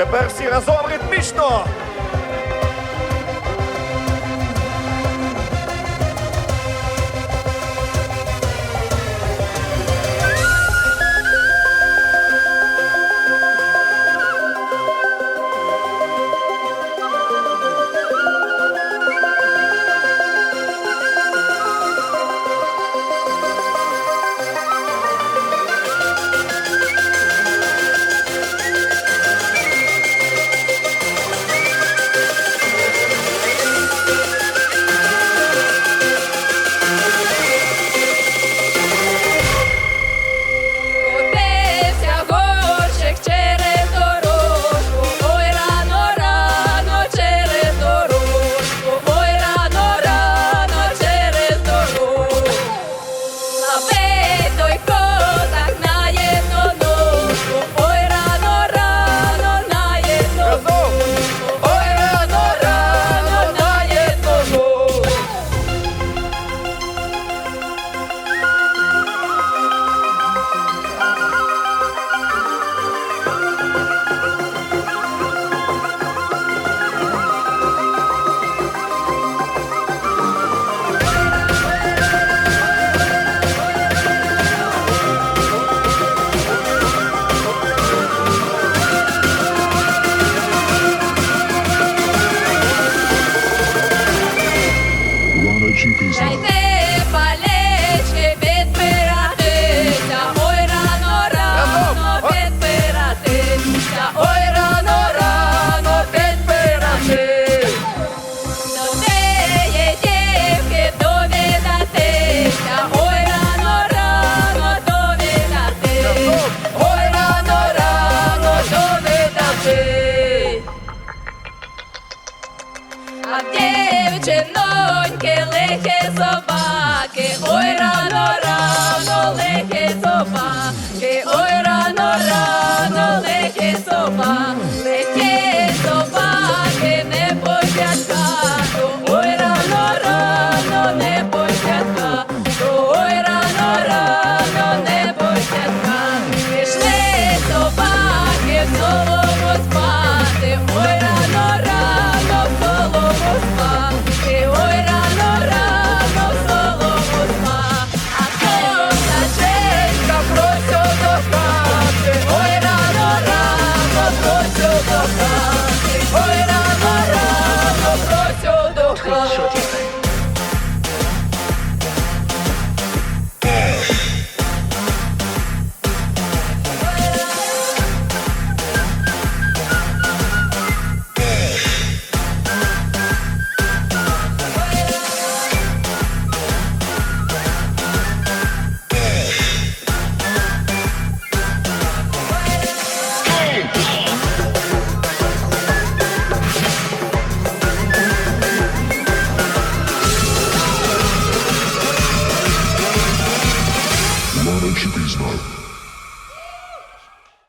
Тепер всі разом ритмічно. очень пізно. Зайди палечки підпиратися, ой рано, рано підпиратися, ой рано, рано підпирати. До неї дівки довідатися, ой рано, рано довідати, ой рано, рано довідати. А де Чиноньки, лихі собаки, ой рано, рано, лихі собаки, ой рано, рано, лихі собаки.